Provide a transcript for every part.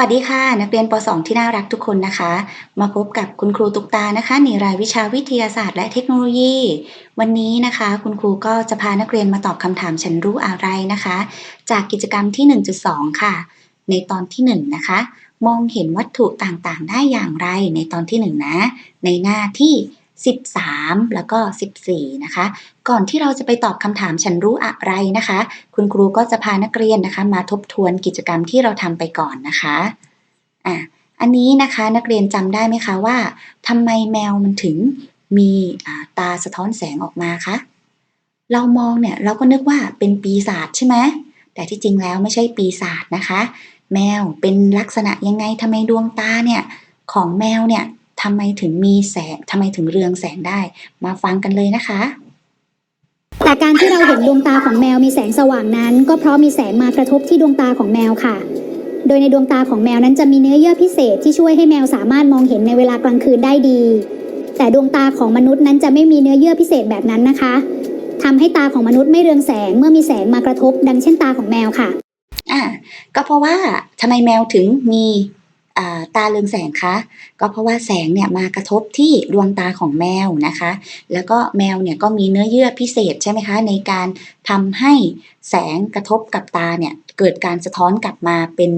วัสดีค่ะ นักเรียนป .2 ที่น่ารักทุกคนนะคะ มาพบกับคุณครูตุกตานะคะในรายวิชาวิทยาศาสตร์และเทคโนโลยี วันนี้นะคะ คุณครูก็จะพานักเรียนมาตอบคำถามฉันรู้อะไรนะคะ จากกิจกรรมที่ 1.2 ค่ะ ในตอนที่ 1 นะคะ มองเห็นวัตถุต่างๆ ได้อย่างไรในตอนที่ 1 นะ ในหน้าที่ 13 แล้วก็ 14 นะคะ ก่อนที่เราจะไปตอบคำถามฉันรู้อะไรนะคะ คุณครูก็จะพานักเรียนนะคะ มาทบทวนกิจกรรมที่เราทำไปก่อนนะคะอะอันนี้นะคะนักเรียนจำได้ไหมคะว่าทำไมแมวมันถึงมีตาสะท้อนแสงออกมาคะ เรามองเนี่ยเราก็นึกว่าเป็นปีศาจใช่ไหม แต่ที่จริงแล้วไม่ใช่ปีศาจนะคะ แมวเป็นลักษณะยังไงทำไมดวงตาเนี่ยของแมวเนี่ยำไมถึงมีแสงทำไมถึงเรืองแสงได้ มาฟังกันเลยนะคะแต่การที่เราเห็นดวงตาของแมวมีแสงสว่างนั้น ก็เพราะมีแสงมากระทบที่ดวงตาของแมวค่ะ โดยในดวงตาของแมวนั้นจะมีเนื้อเยื่อพิเศษที่ช่วยให้แมวสามารถมองเห็นในเวลากลางคืนได้ดี แต่ดวงตาของมนุษย์นั้นจะไม่มีเนื้อเยื่อพิเศษแบบนั้นนะคะทำให้ตาของมนุษย์ไม่เรืองแสงเมื่อมีแสงมากระทบ ดังเช่นตาของแมวค่ะ อ่าก็เพราะว่าทำไมแมวถึงมีอ่า ตาเรืองแสงคะก็เพราะว่าแสงเนี่ยมากระทบที่ดวงตาของแมวนะคะ แล้วก็แมวเนี่ยก็มีเนื้อเยื่อพิเศษใช่ไหมคะในการทำให้แสงกระทบกับตาเนี่ยเกิดการสะท้อนกลับมาเป็น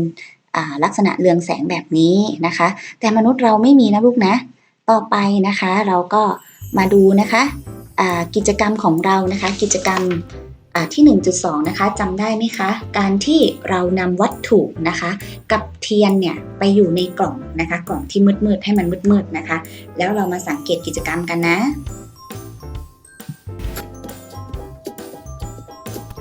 ลักษณะเรืองแสงแบบนี้นะคะ แต่มนุษย์เราไม่มีนะลูกนะ ต่อไปนะคะเราก็มาดูนะคะกิจกรรมของเรานะคะ กิจกรรม ที่ 1.2 นะคะจำได้ไหมคะ การที่เรานำวัตถุนะคะ กับเทียนเนี่ยไปอยู่ในกล่องนะคะ กล่องที่มืดๆให้มันมืดๆนะคะ แล้วเรามาสังเกตกิจกรรมกันนะ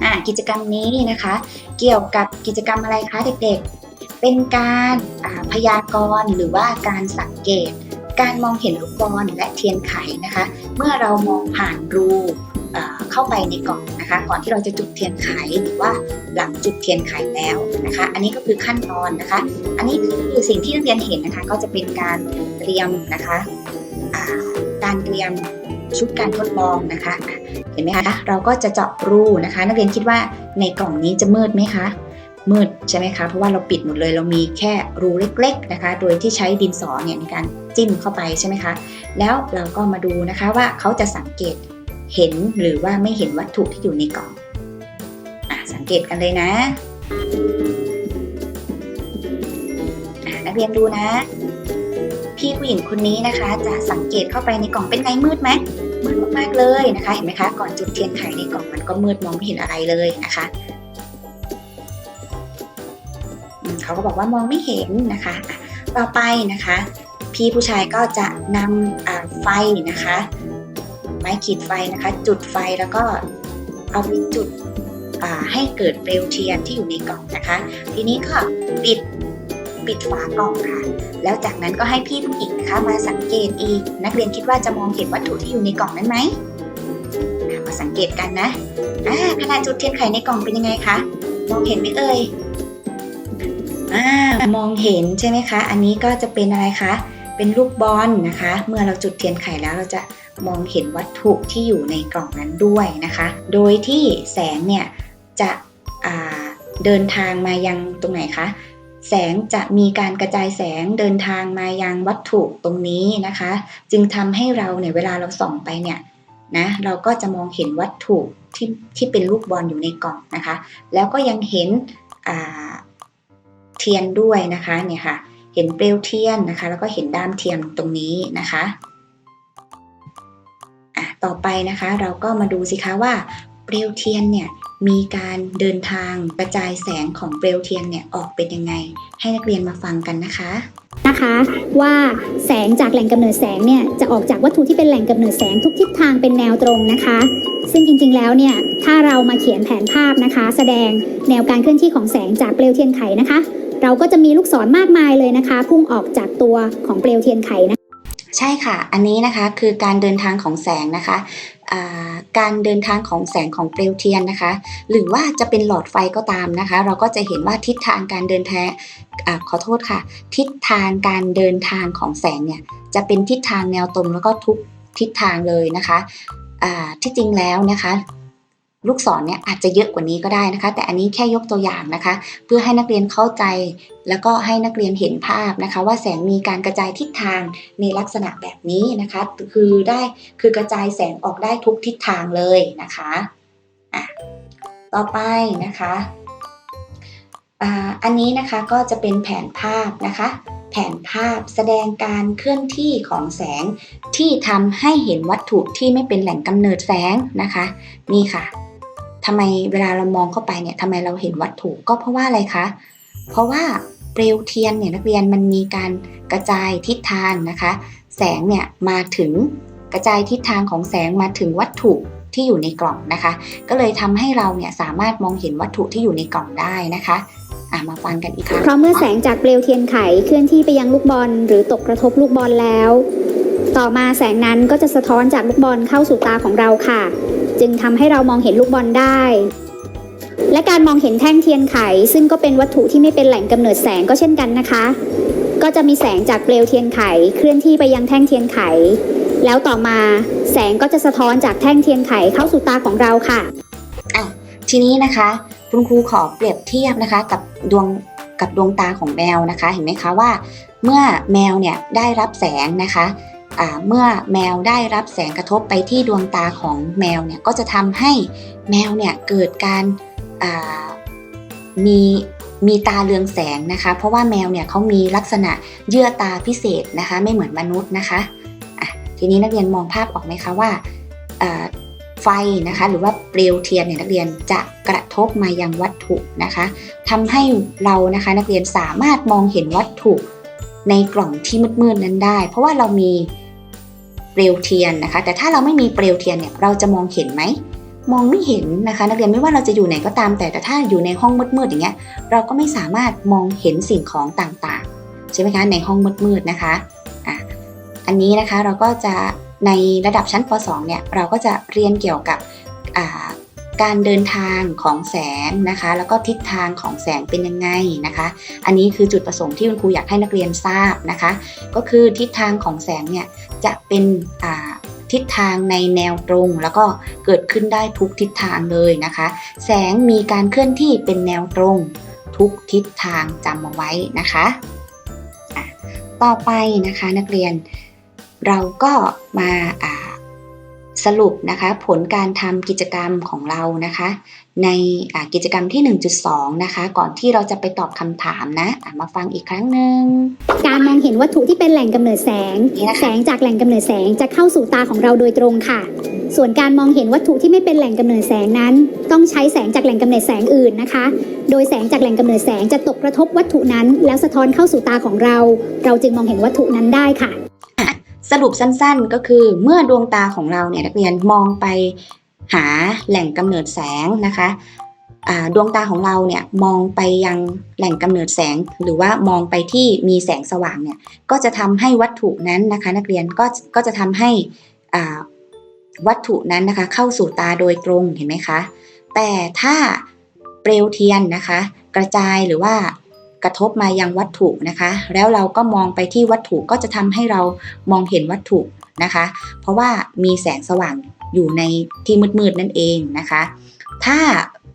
อ่ากิจกรรมนี้นะคะ เกี่ยวกับกิจกรรมอะไรคะเด็กๆ เป็นการอ่าพยากรณ์หรือว่าการสังเกต การมองเห็นลูกบอลและเทียนไขนะคะ เมื่อเรามองผ่านรู เข้าไปในกล่องนะคะ ก่อนที่เราจะจุดเทียนไขหรือว่าหลังจุดเทียนไขแล้วนะคะ อันนี้ก็คือขั้นตอนนะคะ อันนี้คือสิ่งที่นักเรียนเห็นนะคะ ก็จะเป็นการเตรียมนะคะการเตรียมชุดการทดลองนะคะ เห็นไหมคะ เราก็จะเจาะรูนะคะ นักเรียนคิดว่าในกล่องนี้จะมืดไหมคะ มืดใช่ไหมคะ เพราะว่าเราปิดหมดเลย เรามีแค่รูเล็ก ๆนะคะ โดยที่ใช้ดินสอเนี่ยในการจิ้มเข้าไปใช่ไหมคะ แล้วเราก็มาดูนะคะว่าเขาจะสังเกต เห็นหรือว่าไม่เห็นวัตถุที่อยู่ในกล่องอะสังเกตกันเลยนะนักเรียนดูนะ พี่ผู้หญิงคนนี้นะคะ จะสังเกตเข้าไปในกล่องเป็นไงมืดไหมมืดมากๆเลยนะคะ เห็นไหมคะ ก่อนจุดเทียนไขในกล่องมันก็มืดมองไม่เห็นอะไรเลยนะคะเขาก็บอกว่ามองไม่เห็นนะคะ ต่อไปนะคะ พี่ผู้ชายก็จะนำอ่าไฟนะคะ ม้ขีดไฟนะคะ จุดไฟแล้วก็เอาไปจุดอ่าให้เกิดเปลวเทียนที่อยู่ในกล่องนะคะ ทีนี้ก็ปิดปิดฝากล่องค่ะ แล้วจากนั้นก็ให้พี่ผู้หญิงนะคะมาสังเกตอีก นักเรียนคิดว่าจะมองเห็นวัตถุที่อยู่ในกล่องนั้นไหมมาสังเกตกันนะอ่าขนาดจุดเทียนไขในกล่องเป็นยังไงคะ มองเห็นไหมเอ่ยอ่ามองเห็นใช่ไหมคะ อันนี้ก็จะเป็นอะไรคะ เป็นลูกบอลนะคะ เมื่อเราจุดเทียนไขแล้วเราจะ มองเห็นวัตถุที่อยู่ในกล่องนั้นด้วยนะคะ โดยที่แสงเนี่ยจะเดินทางมายังตรงไหนคะ แสงจะมีการกระจายแสงเดินทางมายังวัตถุตรงนี้นะคะ จึงทำให้เราเนี่ยเวลาเราส่องไปเนี่ยนะเราก็จะมองเห็นวัตถุที่ที่เป็นลูกบอลอยู่ในกล่องนะคะ แล้วก็ยังเห็นเทียนด้วยนะคะเนี่ยค่ะเห็นเปลวเทียนนะคะ แล้วก็เห็นด้ามเทียนตรงนี้นะคะ อะต่อไปนะคะเราก็มาดูสิคะว่าเปลวเทียนเนี่ยมีการเดินทางกระจายแสงของเปลวเทียนเนี่ยออกเป็นยังไง ให้นักเรียนมาฟังกันนะคะนะคะว่าแสงจากแหล่งกำเนิดแสงเนี่ยจะออกจากวัตถุที่เป็นแหล่งกำเนิดแสงทุกทิศทางเป็นแนวตรงนะคะ ซึ่งจริงๆแล้วเนี่ยถ้าเรามาเขียนแผนภาพนะคะ แสดงแนวการเคลื่อนที่ของแสงจากเปลวเทียนไขนะคะ เราก็จะมีลูกศรมากมายเลยนะคะ พุ่งออกจากตัวของเปลวเทียนไขนะ ใช่ค่ะ อันนี้นะคะคือการเดินทางของแสงนะคะการเดินทางของแสงของเปลวเทียนนะคะ หรือว่าจะเป็นหลอดไฟก็ตามนะคะ เราก็จะเห็นว่าทิศทางการเดินทางขอโทษค่ะ ทิศทางการเดินทางของแสงเนี่ยจะเป็นทิศทางแนวตรงแล้วก็ทุกทิศทางเลยนะคะที่จริงแล้วนะคะ ลูกศรเนี่ยอาจจะเยอะกว่านี้ก็ได้นะคะ แต่อันนี้แค่ยกตัวอย่างนะคะ เพื่อให้นักเรียนเข้าใจ แล้วก็ให้นักเรียนเห็นภาพนะคะ ว่าแสงมีการกระจายทิศทางในลักษณะแบบนี้นะคะ คือได้คือกระจายแสงออกได้ทุกทิศทางเลยนะคะอะต่อไปนะคะอ่าอันนี้นะคะก็จะเป็นแผนภาพนะคะ แผนภาพแสดงการเคลื่อนที่ของแสงที่ทำให้เห็นวัตถุที่ไม่เป็นแหล่งกำเนิดแสงนะคะ นี่ค่ะ ทำไมเวลาเรามองเข้าไปเนี่ยทำไมเราเห็นวัตถุก็เพราะว่าอะไรคะ เพราะว่าเปลวเทียนเนี่ยนักเรียนมันมีการกระจายทิศทางนะคะ แสงเนี่ยมาถึงกระจายทิศทางของแสงมาถึงวัตถุที่อยู่ในกล่องนะคะ ก็เลยทำให้เราเนี่ยสามารถมองเห็นวัตถุที่อยู่ในกล่องได้นะคะอะมาฟังกันอีกครั้งเพราะเมื่อแสงจากเปลวเทียนไขเคลื่อนที่ไปยังลูกบอล หรือตกกระทบลูกบอลแล้ว ต่อมาแสงนั้นก็จะสะท้อนจากลูกบอลเข้าสู่ตาของเราค่ะ จึงทำให้เรามองเห็นลูกบอลได้ และการมองเห็นแท่งเทียนไข ซึ่งก็เป็นวัตถุที่ไม่เป็นแหล่งกำเนิดแสงก็เช่นกันนะคะ ก็จะมีแสงจากเปลวเทียนไข เคลื่อนที่ไปยังแท่งเทียนไข แล้วต่อมาแสงก็จะสะท้อนจากแท่งเทียนไขเข้าสู่ตาของเราค่ะทีนี้นะคะคุณครูขอเปรียบเทียบนะคะ กับดวงกับดวงตาของแมวนะคะ เห็นไหมคะว่า เมื่อแมวเนี่ยได้รับแสงนะคะ เมื่อแมวได้รับแสงกระทบไปที่ดวงตาของแมวเนี่ยก็จะทำให้แมวเนี่ยเกิดการมีมีตาเรืองแสงนะคะ เพราะว่าแมวเนี่ยเขามีลักษณะเยื่อตาพิเศษนะคะ ไม่เหมือนมนุษย์นะคะะทีนี้นักเรียนมองภาพออกไหมคะว่าอ่าไฟนะคะ หรือว่าเปลวเทียนเนี่ยนักเรียนจะกระทบมายังวัตถุนะคะทำให้เรานะคะนักเรียนสามารถมองเห็นวัตถุในกล่องที่มืดๆนั้นได้ เพราะว่าเรามี เปลวเทียนนะคะ แต่ถ้าเราไม่มีเปลวเทียนเนี่ยเราจะมองเห็นไหมมองไม่เห็นนะคะ นักเรียนไม่ว่าเราจะอยู่ไหนก็ตามแต่แต่ถ้าอยู่ในห้องมืดๆอย่างเงี้ยเราก็ไม่สามารถมองเห็นสิ่งของต่างๆ ใช่ไหมคะในห้องมืดๆนะคะอะอันนี้นะคะเราก็จะในระดับชั้นป .2 เนี่ยเราก็จะเรียนเกี่ยวกับการเดินทางของแสงนะคะ แล้วก็ทิศทางของแสงเป็นยังไงนะคะ อันนี้คือจุดประสงค์ที่คุณครูอยากให้นักเรียนทราบนะคะ ก็คือทิศทางของแสงเนี่ย จะเป็นทิศทางในแนวตรง แล้วก็เกิดขึ้นได้ทุกทิศทางเลยนะคะ แสงมีการเคลื่อนที่เป็นแนวตรง ทุกทิศทางจำเอาไว้นะคะะต่อไปนะคะนักเรียนเราก็มาอ่า สรุปนะคะผลการทำกิจกรรมของเรานะคะ ในอ่ากิจกรรมที่ 1.2 นะคะ ก่อนที่เราจะไปตอบคำถามนะอะมาฟังอีกครั้งหนึ่งการมองเห็นวัตถุที่เป็นแหล่งกำเนิดแสงนี่นะคะแสงจากแหล่งกำเนิดแสงจะเข้าสู่ตาของเราโดยตรงค่ะ ส่วนการมองเห็นวัตถุที่ไม่เป็นแหล่งกำเนิดแสงนั้น ต้องใช้แสงจากแหล่งกำเนิดแสงอื่นนะคะ โดยแสงจากแหล่งกำเนิดแสงจะตกกระทบวัตถุนั้น แล้วสะท้อนเข้าสู่ตาของเรา เราจึงมองเห็นวัตถุนั้นได้ค่ะ สรุปสั้นๆ ก็คือเมื่อดวงตาของเราเนี่ยนักเรียนมองไปหาแหล่งกำเนิดแสงนะคะดวงตาของเราเนี่ยมองไปยังแหล่งกำเนิดแสง หรือว่ามองไปที่มีแสงสว่างเนี่ยก็จะทำให้วัตถุนั้นนะคะ นักเรียนก็ก็จะทำให้วัตถุนั้นนะคะ เข้าสู่ตาโดยตรงเห็นไหมคะแต่ถ้าเปลวเทียนนะคะ กระจายหรือว่า ระทบมายังวัตถุนะคะ แล้วเราก็มองไปที่วัตถุก็จะทำให้เรามองเห็นวัตถุนะคะ เพราะว่ามีแสงสว่างอยู่ในที่มืดๆนั่นเองนะคะ ถ้า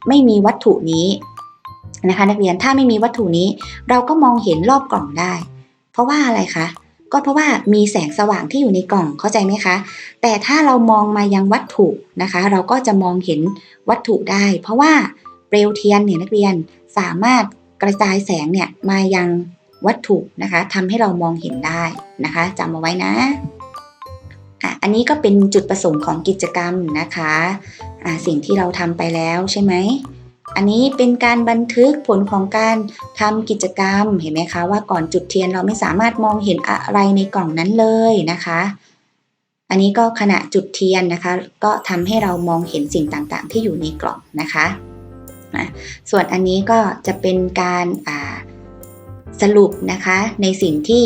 ไม่มีวัตถุนี้นะคะนักเรียนถ้าไม่มีวัตถุนี้ เราก็มองเห็นรอบกล่องได้ เพราะว่าอะไรคะก็เพราะว่ามีแสงสว่างที่อยู่ในกล่องเข้าใจไหมคะ แต่ถ้าเรามองมายังวัตถุนะคะ เราก็จะมองเห็นวัตถุได้ เพราะว่าเปลวเทียนเนี่ยนักเรียนสามารถ กระจายแสงเนี่ยมายังวัตถุนะคะทำให้เรามองเห็นได้นะคะจำเอาไว้นะอะอันนี้ก็เป็นจุดประสงค์ของกิจกรรมนะคะอะสิ่งที่เราทำไปแล้วใช่ไหม อันนี้เป็นการบันทึกผลของการทำกิจกรรมเห็นไหมคะว่าก่อนจุดเทียนเราไม่สามารถมองเห็นอะไรในกล่องนั้นเลยนะคะ อันนี้ก็ขณะจุดเทียนนะคะ ก็ทำให้เรามองเห็นสิ่งต่างๆ ที่อยู่ในกล่องนะคะ อะส่วนอันนี้ก็จะเป็นการาสรุปนะคะในสิ่งที่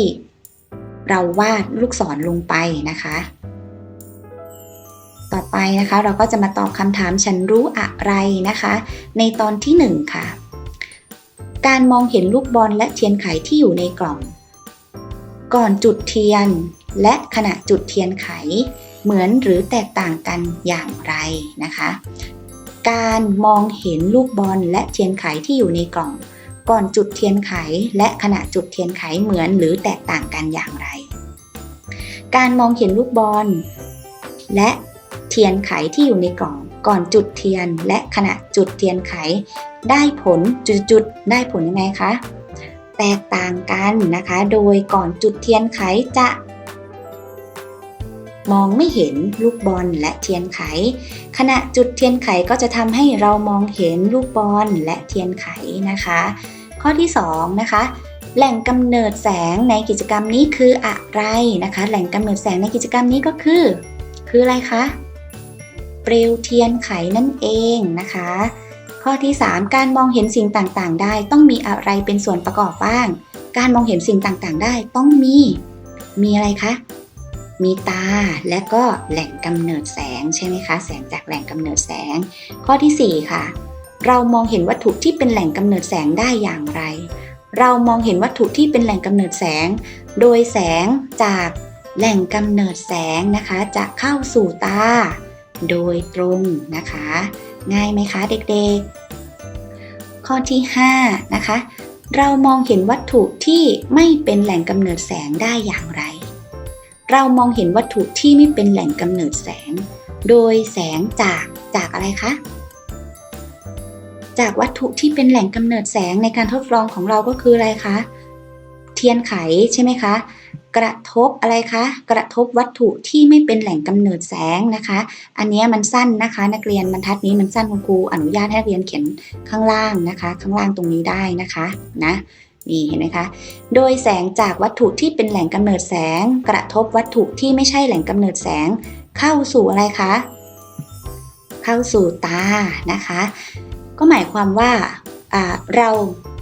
เราวาดลูกศรลงไปนะคะ ต่อไปนะคะเราก็จะมาตอบคำถามฉันรู้อะไรนะคะ ในตอนที่ 1 ค่ะ การมองเห็นลูกบอลและเทียนไขที่อยู่ในกล่อง ก่อนจุดเทียนและขณะจุดเทียนไขเหมือนหรือแตกต่างกันอย่างไรนะคะ การมองเห็นลูกบอลและเทียนไขที่อยู่ในกล่อง ก่อนจุดเทียนไขและขณะจุดเทียนไขเหมือนหรือแตกต่างกันอย่างไร การมองเห็นลูกบอล และเทียนไขที่อยู่ในกล่อง ก่อนจุดเทียนและขณะจุดเทียนไข ได้ผลจุดๆได้ผลยังไงคะแตกต่างกันนะคะ โดยก่อนจุดเทียนไขจะ มองไม่เห็นลูกบอลและเทียนไข ขณะจุดเทียนไขก็จะทำให้เรามองเห็นลูกบอลและเทียนไขนะคะ ข้อที่2นะคะแหล่งกำเนิดแสงในกิจกรรมนี้คืออะไรนะคะ แหล่งกำเนิดแสงในกิจกรรมนี้ก็คือ คืออะไรคะ เปลวเทียนไขนั่นเองนะคะ ข้อที่ 3 การมองเห็นสิ่งต่างๆ ได้ต้องมีอะไรเป็นส่วนประกอบบ้าง การมองเห็นสิ่งต่างๆ ได้ต้องมี มีอะไรคะ มีตาและก็แหล่งกำเนิดแสงใช่ไหมคะ แสงจากแหล่งกำเนิดแสง ข้อที่ 4 ค่ะ เรามองเห็นวัตถุที่เป็นแหล่งกำเนิดแสงได้อย่างไร เรามองเห็นวัตถุที่เป็นแหล่งกำเนิดแสง โดยแสงจากแหล่งกำเนิดแสงนะคะ จะเข้าสู่ตา โดยตรงนะคะ ง่ายไหมคะเด็กๆ ข้อที่ 5 นะคะ เรามองเห็นวัตถุที่ไม่เป็นแหล่งกำเนิดแสงได้อย่างไร เรามองเห็นวัตถุที่ไม่เป็นแหล่งกำเนิดแสง โดยแสงจากจากอะไรคะ จากวัตถุที่เป็นแหล่งกำเนิดแสงในการทดลองของเราก็คืออะไรคะ เทียนไขใช่ไหมคะ กระทบอะไรคะ กระทบวัตถุที่ไม่เป็นแหล่งกำเนิดแสงนะคะ อันนี้มันสั้นนะคะ นักเรียนบรรทัดนี้มันสั้นคุณครูอนุญาตให้นักเรียนเขียนข้างล่างนะคะ ข้างล่างตรงนี้ได้นะคะนะ นี่เห็นไหมคะ โดยแสงจากวัตถุที่เป็นแหล่งกำเนิดแสง กระทบวัตถุที่ไม่ใช่แหล่งกำเนิดแสง เข้าสู่อะไรคะ เข้าสู่ตานะคะ ก็หมายความว่าเรา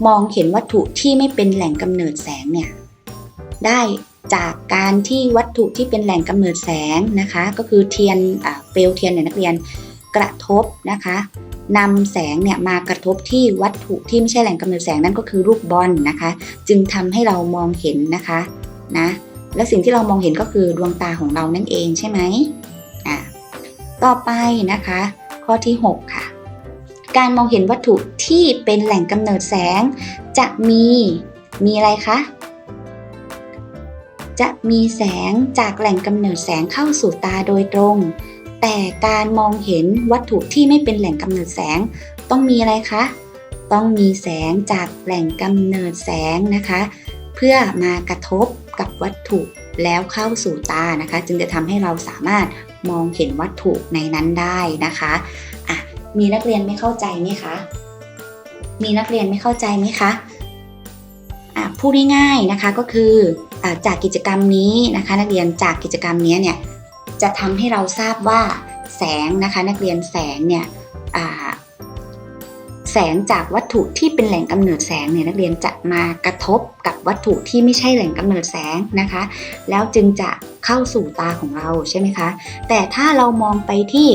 มองเห็นวัตถุที่ไม่เป็นแหล่งกำเนิดแสงเนี่ยได้จากการที่วัตถุที่เป็นแหล่งกำเนิดแสงนะคะ ก็คือเทียนเปลวเทียนเนี่ยนักเรียนกระทบนะคะ นำแสงเนี่ยมากระทบที่วัตถุที่ไม่ใช่แหล่งกำเนิดแสงนั่นก็คือลูกบอลนะคะ จึงทำให้เรามองเห็นนะคะนะและสิ่งที่เรามองเห็นก็คือดวงตาของเรานั่นเองใช่ไหมอะต่อไปนะคะ ข้อที่ 6 ค่ะ การมองเห็นวัตถุที่เป็นแหล่งกำเนิดแสง จะมีมีอะไรคะจะมีแสงจากแหล่งกำเนิดแสงเข้าสู่ตาโดยตรง แต่การมองเห็นวัตถุที่ไม่เป็นแหล่งกำเนิดแสง ต้องมีอะไรคะ ต้องมีแสงจากแหล่งกำเนิดแสงนะคะ เพื่อมากระทบกับวัตถุแล้วเข้าสู่ตานะคะ จึงจะทำให้เราสามารถมองเห็นวัตถุในนั้นได้นะคะอะมีนักเรียนไม่เข้าใจไหมคะ มีนักเรียนไม่เข้าใจไหมคะอะพูดง่ายๆนะคะก็คืออจากกิจกรรมนี้นะคะ นักเรียนจากกิจกรรมนี้เนี่ย จะทำให้เราทราบว่าแสงนะคะนักเรียนแสงเนี่ยแสงจากวัตถุที่เป็นแหล่งกำเนิดแสงเนี่ยนักเรียนจะมากระทบกับวัตถุที่ไม่ใช่แหล่งกำเนิดแสงนะคะ แล้วจึงจะเข้าสู่ตาของเราใช่ไหมคะ แต่ถ้าเรามองไปที่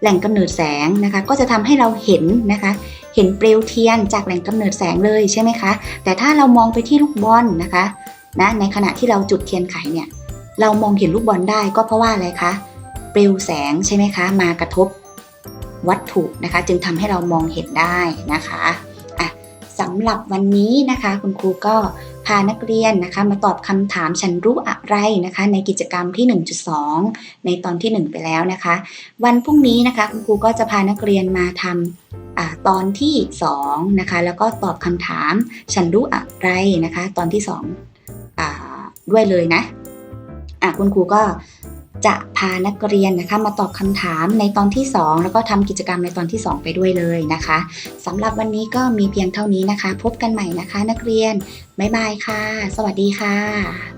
แหล่งกำเนิดแสงนะคะ ก็จะทำให้เราเห็นนะคะ เห็นเปลวเทียนจากแหล่งกำเนิดแสงเลยใช่ไหมคะ แต่ถ้าเรามองไปที่ลูกบอลนะคะนะในขณะที่เราจุดเทียนไขเนี่ย เรามองเห็นลูกบอลได้ก็เพราะว่าอะไรคะ เปลวแสงใช่ไหมคะ มากระทบวัตถุนะคะ จึงทำให้เรามองเห็นได้นะคะอะสำหรับวันนี้นะคะ คุณครูก็พานักเรียนนะคะ มาตอบคำถามฉันรู้อะไรนะคะ ในกิจกรรมที่ 1.2 ในตอนที่ 1 ไปแล้วนะคะ วันพรุ่งนี้นะคะ คุณครูก็จะพานักเรียนมาทำอตอนที่ 2 นะคะ แล้วก็ตอบคำถามฉันรู้อะไรนะคะ ตอนที่2อ่าด้วยเลยนะ อะคุณครูก็จะพานักเรียนนะคะมาตอบคำถามในตอนที่ 2 แล้วก็ทำกิจกรรมในตอนที่ 2 ไปด้วยเลยนะคะสำหรับวันนี้ก็มีเพียงเท่านี้นะคะ พบกันใหม่นะคะ นักเรียน บ๊ายบายค่ะ สวัสดีค่ะ